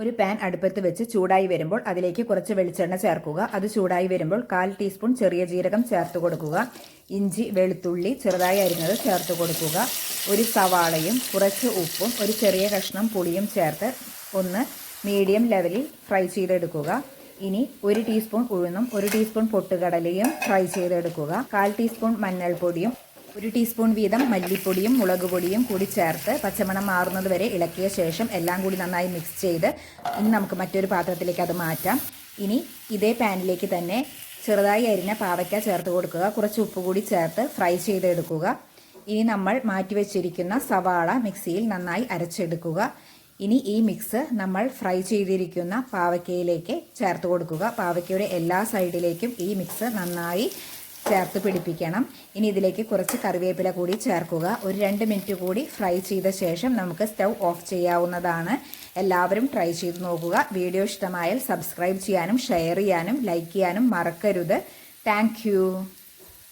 ഒരു പാൻ അടുപ്പത്ത് വെച്ച് ചൂടായി വരുമ്പോൾ അതിലേക്ക് കുറച്ച് വെളിച്ചെണ്ണ ചേർക്കുക. അത് ചൂടായി വരുമ്പോൾ കാൽ ടീസ്പൂൺ ചെറിയ ജീരകം ചേർത്ത് കൊടുക്കുക. ഇഞ്ചി വെളുത്തുള്ളി ചെറുതായി അരിഞ്ഞത് ചേർത്ത് കൊടുക്കുക. ഒരു സവാളയും കുറച്ച് ഉപ്പും ഒരു ചെറിയ കഷ്ണം പുളിയും ചേർത്ത് ഒന്ന് മീഡിയം ലെവലിൽ ഫ്രൈ ചെയ്തെടുക്കുക. ഇനി ഒരു ടീസ്പൂൺ ഉഴുന്നും ഒരു ടീസ്പൂൺ പൊട്ടുകടലയും ഫ്രൈ ചെയ്തെടുക്കുക. കാൽ ടീസ്പൂൺ മഞ്ഞൾപ്പൊടിയും ഒരു ടീസ്പൂൺ വീതം മല്ലിപ്പൊടിയും മുളക് പൊടിയും കൂടി ചേർത്ത് പച്ചമണം മാറുന്നത് വരെ ഇളക്കിയ ശേഷം എല്ലാം കൂടി നന്നായി മിക്സ് ചെയ്ത് ഇനി നമുക്ക് മറ്റൊരു പാത്രത്തിലേക്ക് അത് മാറ്റാം. ഇനി ഇതേ പാനിലേക്ക് തന്നെ ചെറുതായി അരിഞ്ഞ പാവയ്ക്ക ചേർത്ത് കൊടുക്കുക. കുറച്ച് ഉപ്പ് കൂടി ചേർത്ത് ഫ്രൈ ചെയ്തെടുക്കുക. ഇനി നമ്മൾ മാറ്റിവെച്ചിരിക്കുന്ന സവാള മിക്സിയിൽ നന്നായി അരച്ചെടുക്കുക. ഇനി ഈ മിക്സ് നമ്മൾ ഫ്രൈ ചെയ്തിരിക്കുന്ന പാവയ്ക്കയിലേക്ക് ചേർത്ത് കൊടുക്കുക. പാവയ്ക്കയുടെ എല്ലാ സൈഡിലേക്കും ഈ മിക്സ് നന്നായി ചേർത്ത് പിടിപ്പിക്കണം. ഇനി ഇതിലേക്ക് കുറച്ച് കറിവേപ്പില കൂടി ചേർക്കുക. ഒരു രണ്ട് മിനിറ്റ് കൂടി ഫ്രൈ ചെയ്ത ശേഷം നമുക്ക് സ്റ്റൗ ഓഫ് ചെയ്യാവുന്നതാണ്. എല്ലാവരും ട്രൈ ചെയ്ത് നോക്കുക. വീഡിയോ ഇഷ്ടമായാൽ സബ്സ്ക്രൈബ് ചെയ്യാനും ഷെയർ ചെയ്യാനും ലൈക്ക് ചെയ്യാനും മറക്കരുത്. താങ്ക്